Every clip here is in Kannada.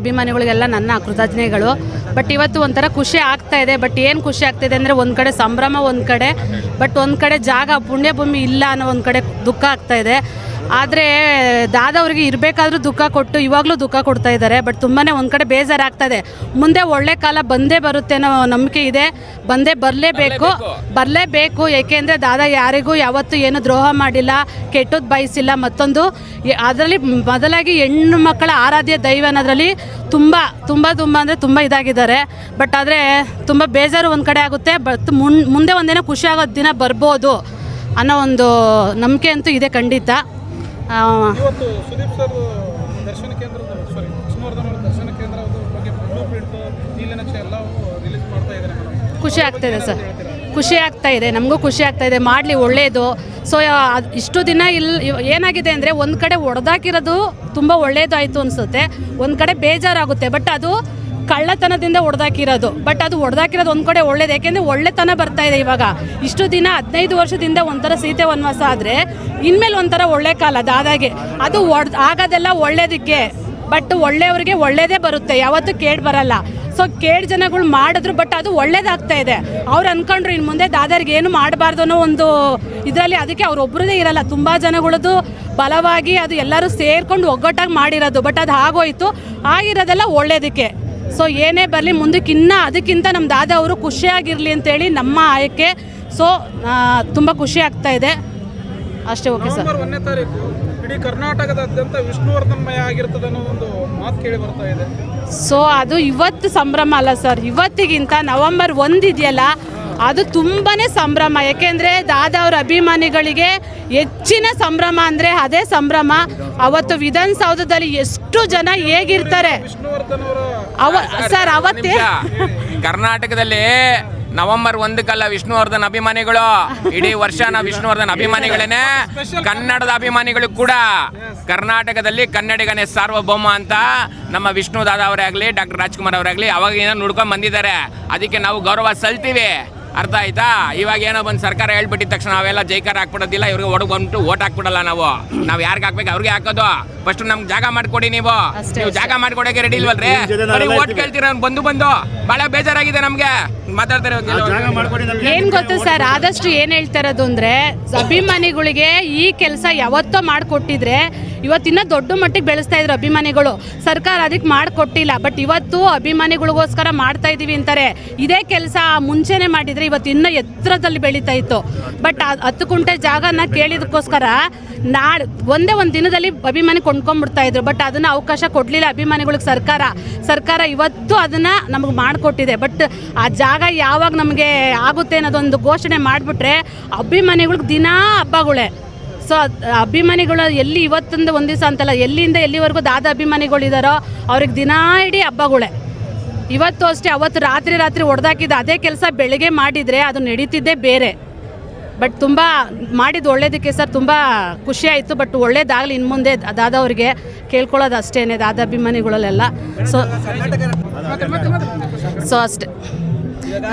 ಅಭಿಮಾನಿಗಳಿಗೆಲ್ಲ ನನ್ನ ಕೃತಜ್ಞತೆಗಳು. ಬಟ್ ಇವತ್ತು ಒಂಥರ ಖುಷಿ ಆಗ್ತಾ ಇದೆ. ಬಟ್ ಏನು ಖುಷಿ ಆಗ್ತಿದೆ ಅಂದರೆ ಒಂದು ಕಡೆ ಸಂಭ್ರಮ ಒಂದು ಕಡೆ. ಬಟ್ ಒಂದು ಕಡೆ ಜಾಗ ಪುಣ್ಯಭೂಮಿ ಇಲ್ಲ ಅನ್ನೋ ಒಂದು ಕಡೆ ದುಃಖ ಆಗ್ತಾ ಇದೆ. ಆದರೆ ದಾದವ್ರಿಗೆ ಇರಬೇಕಾದ್ರೂ ದುಃಖ ಕೊಟ್ಟು ಇವಾಗಲೂ ದುಃಖ ಕೊಡ್ತಾ ಇದ್ದಾರೆ ಬಟ್ ತುಂಬಾ ಒಂದು ಕಡೆ ಬೇಜಾರಾಗ್ತದೆ. ಮುಂದೆ ಒಳ್ಳೆ ಕಾಲ ಬಂದೇ ಬರುತ್ತೆ ಅನ್ನೋ ನಂಬಿಕೆ ಇದೆ. ಬಂದೇ ಬರಲೇಬೇಕು. ಬರಲೇಬೇಕು. ಏಕೆಂದರೆ ದಾದ ಯಾರಿಗೂ ಯಾವತ್ತೂ ಏನು ದ್ರೋಹ ಮಾಡಿಲ್ಲ ಕೆಟ್ಟದ್ದು ಬಯಸಿಲ್ಲ. ಮತ್ತೊಂದು ಅದರಲ್ಲಿ ಮೊದಲಾಗಿ ಹೆಣ್ಣು ಮಕ್ಕಳ ಆರಾಧ್ಯ ದೈವ ಅನ್ನೋದ್ರಲ್ಲಿ ತುಂಬ ತುಂಬ ತುಂಬ ಅಂದರೆ ತುಂಬ ಇದಾಗಿದ್ದಾರೆ. ಬಟ್ ಆದರೆ ತುಂಬ ಬೇಜಾರು ಒಂದು ಕಡೆ ಆಗುತ್ತೆ. ಬಟ್ ಮುನ್ ಮುಂದೆ ಒಂದೇನೋ ಖುಷಿ ಆಗೋ ದಿನ ಬರ್ಬೋದು ಅನ್ನೋ ಒಂದು ನಂಬಿಕೆ ಅಂತೂ ಇದೆ ಖಂಡಿತ. ಇವತ್ತು ಸುದೀಪ್ ಸರ್ ದರ್ಶನ ಕೇಂದ್ರದ ಸಾರಿ ವಿಷ್ಣುವರ್ಧನ್ ಅವರ ದರ್ಶನ ಕೇಂದ್ರದ ಬಗ್ಗೆ ಬ್ಲೂ ಪ್ರಿಂಟ್ ನೀಲನಕ್ಷೆ ಎಲ್ಲವೂ ರಿಲೀಸ್ ಮಾಡ್ತಾ ಇದ್ದಾರೆ ಖುಷಿ ಆಗ್ತಾ ಇದೆ ಸರ್. ಖುಷಿ ಆಗ್ತಾ ಇದೆ ನಮಗೂ ಖುಷಿ ಆಗ್ತಾ ಇದೆ ಮಾಡಲಿ ಒಳ್ಳೆಯದು ಸೊ ಇಷ್ಟು ದಿನ ಇಲ್ಲಿ ಏನಾಗಿದೆ ಅಂದರೆ ಒಂದು ಕಡೆ ಒಡೆದಾಕಿರೋದು ತುಂಬ ಒಳ್ಳೆಯದಾಯಿತು ಅನಿಸುತ್ತೆ. ಒಂದು ಕಡೆ ಬೇಜಾರಾಗುತ್ತೆ ಬಟ್ ಅದು ಕಳ್ಳತನದಿಂದ ಹೊಡೆದಾಕಿರೋದು. ಬಟ್ ಅದು ಹೊಡೆದಾಕಿರೋದು ಒಂದು ಕಡೆ ಒಳ್ಳೇದು. ಯಾಕೆಂದರೆ ಒಳ್ಳೆತನ ಬರ್ತಾ ಇದೆ ಇವಾಗ. ಇಷ್ಟು ದಿನ ಹದಿನೈದು ವರ್ಷದಿಂದ ಒಂಥರ ಸೀತೆ ವನವಾಸ ಆದರೆ ಇನ್ಮೇಲೆ ಒಂಥರ ಒಳ್ಳೆ ಕಾಲ ದಾದಾಗೆ ಅದು ಒಡ್, ಆಗೋದೆಲ್ಲ ಒಳ್ಳೇದಕ್ಕೆ. ಬಟ್ ಒಳ್ಳೆಯವ್ರಿಗೆ ಒಳ್ಳೇದೇ ಬರುತ್ತೆ. ಯಾವತ್ತೂ ಕೇಳಿ ಬರಲ್ಲ. ಸೊ ಕೇಡ್ ಜನಗಳು ಮಾಡಿದ್ರು ಬಟ್ ಅದು ಒಳ್ಳೇದಾಗ್ತಾ ಇದೆ. ಅವ್ರು ಅನ್ಕೊಂಡ್ರು ಇನ್ನು ಮುಂದೆ ದಾದರಿಗೆ ಏನು ಮಾಡಬಾರ್ದು ಅನ್ನೋ ಒಂದು ಇದರಲ್ಲಿ ಅದಕ್ಕೆ ಅವ್ರೊಬ್ಬರದೇ ಇರಲ್ಲ. ತುಂಬ ಜನಗಳದ್ದು ಬಲವಾಗಿ ಅದು ಎಲ್ಲರೂ ಸೇರ್ಕೊಂಡು ಒಗ್ಗಟ್ಟಾಗಿ ಮಾಡಿರೋದು. ಬಟ್ ಅದು ಆಗೋಯ್ತು. ಆಗಿರೋದೆಲ್ಲ ಒಳ್ಳೇದಕ್ಕೆ. ಸೊ ಏನೇ ಬರಲಿ ಮುಂದಕ್ಕೆ ಇನ್ನೂ ಅದಕ್ಕಿಂತ ನಮ್ಮ ದಾದ ಅವರು ಖುಷಿಯಾಗಿರಲಿ ಅಂತೇಳಿ ನಮ್ಮ ಆಯಕ್ಕೆ. ಸೊ ತುಂಬ ಖುಷಿ ಆಗ್ತಾ ಇದೆ. ಅಷ್ಟೇ ಓಕೆ ಸರ್. ನವೆಂಬರ್ ಒಂದನೇ ತಾರೀಕು ಇಡೀ ಕರ್ನಾಟಕದಾದ್ಯಂತ ವಿಷ್ಣುವರ್ಧನ್ಮಯ ಆಗಿರ್ತದೆ ಅನ್ನೋ ಒಂದು ಮಾತು ಕೇಳಿ ಬರ್ತಾ ಇದೆ. ಸೊ ಅದು ಇವತ್ತು ಸಂಭ್ರಮ ಅಲ್ಲ ಸರ್. ಇವತ್ತಿಗಿಂತ ನವೆಂಬರ್ ಒಂದು ಇದೆಯಲ್ಲ ಅದು ತುಂಬಾ ಸಂಭ್ರಮ. ಯಾಕೆಂದರೆ ದಾದಾ ಅವರ ಅಭಿಮಾನಿಗಳಿಗೆ ಹೆಚ್ಚಿನ ಸಂಭ್ರಮ ಅಂದರೆ ಅದೇ ಸಂಭ್ರಮ. ಅವತ್ತು ವಿಧಾನಸೌಧದಲ್ಲಿ ಎಷ್ಟು ಜನ ಹೇಗಿರ್ತಾರೆ? ವಿಷ್ಣುವರ್ಧನ್ ಅವರ ಅವ ಸರ್ ಅವತ್ತೇ ಕರ್ನಾಟಕದಲ್ಲಿ ನವೆಂಬರ್ ಒಂದಕ್ಕಲ್ಲ ವಿಷ್ಣುವರ್ಧನ್ ಅಭಿಮಾನಿಗಳು ಇಡೀ ವರ್ಷ ನಾವು ವಿಷ್ಣುವರ್ಧನ್ ಅಭಿಮಾನಿಗಳೇನೆ ಕನ್ನಡದ ಅಭಿಮಾನಿಗಳು ಕೂಡ ಕರ್ನಾಟಕದಲ್ಲಿ ಕನ್ನಡಿಗನೇ ಸಾರ್ವಭೌಮ ಅಂತ ನಮ್ಮ ವಿಷ್ಣು ದಾದಾ ಅವರೇ ಆಗಲಿ ಡಾಕ್ಟರ್ ರಾಜ್ಕುಮಾರ್ ಅವರಾಗಲಿ ಅವಾಗಿನ ನುಡ್ಕೊಂಡು ಬಂದಿದ್ದಾರೆ. ಅದಕ್ಕೆ ನಾವು ಗೌರವ ಸಲ್ತೀವಿ. ಅರ್ಥ ಆಯ್ತಾ? ಇವಾಗ ಏನೋ ಬಂದು ಸರ್ಕಾರ ಹೇಳ್ಬಿಟ್ಟಿದ ತಕ್ಷಣ ನಾವೆಲ್ಲ ಜೈಕಾರ ಹಾಕ್ಬಿಡೋದಿಲ್ಲ ಇವ್ರಿಗೆ ಒಡಗ್ ಬಂದ್ಬಿಟ್ಟು ಓಟ್ ಹಾಕ್ಬಿಡಲ್ಲ ನಾವು. ನಾವು ಯಾರಿಗೆ ಹಾಕ್ಬೇಕು ಅವ್ರಿಗೆ ಹಾಕೋದು. ಫಸ್ಟ್ ನಮ್ಗೆ ಜಾಗ ಮಾಡ್ಕೊಡಿ ನೀವು. ನೀವು ಜಾಗ ಮಾಡ್ಕೊಡಕ್ಕೆ ರೆಡಿ ಇಲ್ವಲ್ರಿ? ಓಟ್ ಕೇಳ್ತೀರ ಬಂದು ಬಂದು? ಬಹಳ ಬೇಜಾರಾಗಿದೆ ನಮ್ಗೆ. ಮಾತಾಡ್ತಾರೆ ಏನ್ ಗೊತ್ತು ಸರ್? ಆದಷ್ಟು ಏನ್ ಹೇಳ್ತಾ ಇರೋದು ಅಂದ್ರೆ ಅಭಿಮಾನಿಗಳಿಗೆ ಈ ಕೆಲಸ ಯಾವತ್ತೋ ಮಾಡ್ಕೊಟ್ಟಿದ್ರೆ ಇವತ್ತಿನ್ನ ದೊಡ್ಡ ಮಟ್ಟಿಗೆ ಬೆಳೆಸ್ತಾ ಇದ್ರು ಅಭಿಮಾನಿಗಳು. ಸರ್ಕಾರ ಅದಕ್ಕೆ ಮಾಡ್ಕೊಟ್ಟಿಲ್ಲ. ಬಟ್ ಇವತ್ತು ಅಭಿಮಾನಿಗಳಿಗೋಸ್ಕರ ಮಾಡ್ತಾ ಇದೀವಿ ಅಂತಾರೆ. ಇದೇ ಕೆಲಸ ಮುಂಚೆನೆ ಮಾಡಿದ್ರೆ ಇವತ್ತು ಇನ್ನೂ ಎತ್ತರದಲ್ಲಿ ಬೆಳೀತಾ ಇತ್ತು. ಬಟ್ ಹತ್ತು ಕುಂಟೆ ಜಾಗನ ಕೇಳಿದಕ್ಕೋಸ್ಕರ ನಾಡ್ ಒಂದೇ ಒಂದು ದಿನದಲ್ಲಿ ಅಭಿಮಾನಿ ಕೊಂಡ್ಕೊಂಡ್ಬಿಡ್ತಾ ಇದ್ರು. ಬಟ್ ಅದನ್ನ ಅವಕಾಶ ಕೊಡ್ಲಿಲ್ಲ ಅಭಿಮಾನಿಗಳಿಗೆ ಸರ್ಕಾರ. ಸರ್ಕಾರ ಇವತ್ತು ಅದನ್ನ ನಮಗೆ ಮಾಡಿಕೊಟ್ಟಿದೆ. ಬಟ್ ಆ ಜಾಗ ಯಾವಾಗ ನಮಗೆ ಆಗುತ್ತೆ ಅನ್ನೋದೊಂದು ಘೋಷಣೆ ಮಾಡಿಬಿಟ್ರೆ ಅಭಿಮಾನಿಗಳಿಗೆ ದಿನಾ ಹಬ್ಬಗಳೇ. ಸೊ ಅಭಿಮಾನಿಗಳು ಎಲ್ಲಿ ಇವತ್ತಿಂದ ಒಂದು ದಿವಸ ಅಂತಲ್ಲ, ಎಲ್ಲಿಂದ ಎಲ್ಲಿವರೆಗೂ ದಾದ ಅಭಿಮಾನಿಗಳಿದಾರೋ ಅವ್ರಿಗೆ ದಿನಾ ಇಡೀ ಹಬ್ಬಗಳೇ. ಇವತ್ತು ಅಷ್ಟೇ, ಅವತ್ತು ರಾತ್ರಿ ರಾತ್ರಿ ಹೊಡೆದಾಕಿದ್ದ ಅದೇ ಕೆಲಸ ಬೆಳಿಗ್ಗೆ ಮಾಡಿದರೆ ಅದು ನಡೀತಿದ್ದೇ ಬೇರೆ. ಬಟ್ ತುಂಬ ಮಾಡಿದ್ದು ಒಳ್ಳೇದಕ್ಕೆ ಸರ್ ತುಂಬ ಖುಷಿಯಾಯಿತು ಬಟ್ ಒಳ್ಳೇದಾಗಲಿ ಇನ್ನು ಮುಂದೆ ದಾದವ್ರಿಗೆ ಕೇಳ್ಕೊಳ್ಳೋದು ಅಷ್ಟೇ ದಾದ ಅಭಿಮಾನಿಗಳಲ್ಲೆಲ್ಲ ಸೊ ಸೊ ಅಷ್ಟೇ.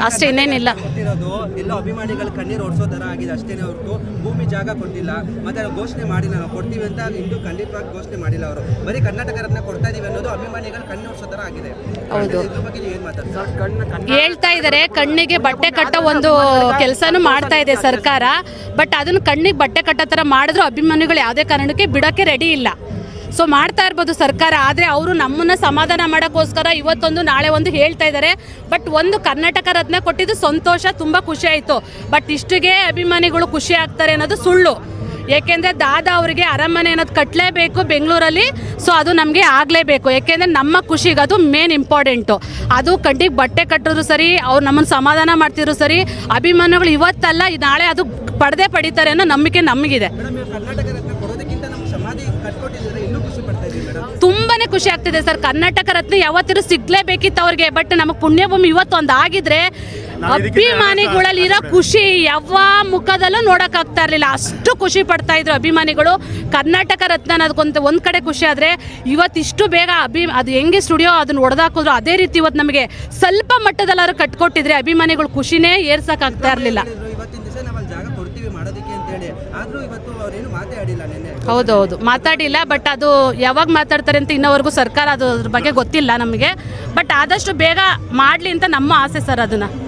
ಅಷ್ಟೇ ಇನ್ನೇನಿಲ್ಲ. ಕೊಟ್ಟಿರೋದು ಎಲ್ಲ ಅಭಿಮಾನಿಗಳ ಕಣ್ಣೀರು ಓಡಿಸೋ ಥರ ಆಗಿದೆ ಅಷ್ಟೇನೆ ಹೊರತು ಭೂಮಿ ಜಾಗ ಕೊಟ್ಟಿಲ್ಲ. ಮತ್ತೆ ಅವ್ರು ಘೋಷಣೆ ಮಾಡಿಲ್ಲ ನಾವು ಕೊಡ್ತೀವಿ ಅಂತ ಇಂದು ಖಂಡಿತವಾಗಿ ಘೋಷಣೆ ಮಾಡಿಲ್ಲ ಅವರು. ಬರೀ ಕರ್ನಾಟಕ ರತ್ನ ಕೊಡ್ತಾ ಇದೀವಿ ಅನ್ನೋದು ಅಭಿಮಾನಿಗಳ ಕಣ್ಣು ಓಡಿಸೋ ಥರ ಆಗಿದೆ. ಹೌದು. ಇದ್ರ ಬಗ್ಗೆ ನೀವು ಏನು ಮಾತಾಡ್ತಾರೆ? ಹೇಳ್ತಾ ಇದ್ದಾರೆ. ಕಣ್ಣಿಗೆ ಬಟ್ಟೆ ಕಟ್ಟೋ ಒಂದು ಕೆಲಸನೂ ಮಾಡ್ತಾ ಇದೆ ಸರ್ಕಾರ. ಬಟ್ ಅದನ್ನು ಕಣ್ಣಿಗೆ ಬಟ್ಟೆ ಕಟ್ಟೋ ತರ ಮಾಡಿದ್ರು ಅಭಿಮಾನಿಗಳು ಯಾವುದೇ ಕಾರಣಕ್ಕೆ ಬಿಡೋಕ್ಕೆ ರೆಡಿ ಇಲ್ಲ. ಸೊ ಮಾಡ್ತಾ ಇರ್ಬೋದು ಸರ್ಕಾರ, ಆದರೆ ಅವರು ನಮ್ಮನ್ನು ಸಮಾಧಾನ ಮಾಡೋಕ್ಕೋಸ್ಕರ ಇವತ್ತೊಂದು, ನಾಳೆ ಒಂದು ಹೇಳ್ತಾ ಇದ್ದಾರೆ ಬಟ್ ಒಂದು ಕರ್ನಾಟಕ ರತ್ನ ಕೊಟ್ಟಿದ್ದು ಸಂತೋಷ, ತುಂಬ ಖುಷಿ ಆಯಿತು. ಬಟ್ ಇಷ್ಟಿಗೆ ಅಭಿಮಾನಿಗಳು ಖುಷಿ ಆಗ್ತಾರೆ ಅನ್ನೋದು ಸುಳ್ಳು. ಏಕೆಂದರೆ ದಾದಾ ಅವರಿಗೆ ಅರಮನೆ ಅನ್ನೋದು ಕಟ್ಟಲೇಬೇಕು ಬೆಂಗಳೂರಲ್ಲಿ. ಸೊ ಅದು ನಮಗೆ ಆಗಲೇಬೇಕು. ಏಕೆಂದರೆ ನಮ್ಮ ಖುಷಿಗೆ ಅದು ಮೇನ್ ಇಂಪಾರ್ಟೆಂಟು ಅದು ಕಡ್ಡಿಗೆ ಬಟ್ಟೆ ಕಟ್ಟಿದ್ರು ಸರಿ, ಅವ್ರು ನಮ್ಮನ್ನು ಸಮಾಧಾನ ಮಾಡ್ತಿದ್ರು ಸರಿ, ಅಭಿಮಾನಿಗಳು ಇವತ್ತಲ್ಲ, ನಾಳೆ ಅದು ಪಡೆದೇ ಪಡೀತಾರೆ ಅನ್ನೋ ನಂಬಿಕೆ ನಮಗಿದೆ. ತುಂಬಾನೇ ಖುಷಿ ಆಗ್ತಿದೆ ಸರ್. ಕರ್ನಾಟಕ ರತ್ನ ಯಾವತ್ತಿರೂ ಸಿಗ್ಲೇಬೇಕಿತ್ತು ಅವ್ರಿಗೆ ಬಟ್ ನಮಗೆ ಪುಣ್ಯಭೂಮಿ ಇವತ್ತೊಂದು ಆಗಿದ್ರೆ ಅಭಿಮಾನಿಗಳಲ್ಲಿ ಇರೋ ಖುಷಿ ಯಾವ ಮುಖದಲ್ಲೂ ನೋಡಕ್ ಆಗ್ತಾ ಇರ್ಲಿಲ್ಲ. ಅಷ್ಟು ಖುಷಿ ಪಡ್ತಾ ಇದ್ರು ಅಭಿಮಾನಿಗಳು. ಕರ್ನಾಟಕ ರತ್ನ ಅನ್ನೋದಕ್ಕೊಂದು ಒಂದ್ ಕಡೆ ಖುಷಿ ಆದ್ರೆ ಇವತ್ತಿಷ್ಟು ಬೇಗ ಅಭಿ ಅದು ಹೆಂಗೆ ಸ್ಟುಡಿಯೋ ಅದನ್ನ ಹೊಡೆದಾಕಿದ್ರು ಅದೇ ರೀತಿ ಇವತ್ತು ನಮಗೆ ಸ್ವಲ್ಪ ಮಟ್ಟದಲ್ಲಾರು ಕಟ್ಕೊಟ್ಟಿದ್ರೆ ಅಭಿಮಾನಿಗಳು ಖುಷಿನೇ ಏರ್ಸಕ್ ಆಗ್ತಾ ಇರ್ಲಿಲ್ಲ. ಇವತ್ತು ಅವ್ರೇನು ಮಾತೇ ಆಡಿಲ್ಲ ನಿನ್ನೆ. ಹೌದೌದು. ಮಾತಾಡಿಲ್ಲ ಬಟ್ ಅದು ಯಾವಾಗ ಮಾತಾಡ್ತಾರೆ ಅಂತ ಇನ್ನೋವರೆಗೂ ಸರ್ಕಾರ ಅದು ಅದ್ರ ಬಗ್ಗೆ ಗೊತ್ತಿಲ್ಲ ನಮಗೆ. ಬಟ್ ಆದಷ್ಟು ಬೇಗ ಮಾಡಲಿ ಅಂತ ನಮ್ಮ ಆಸೆ ಸರ್ ಅದನ್ನು.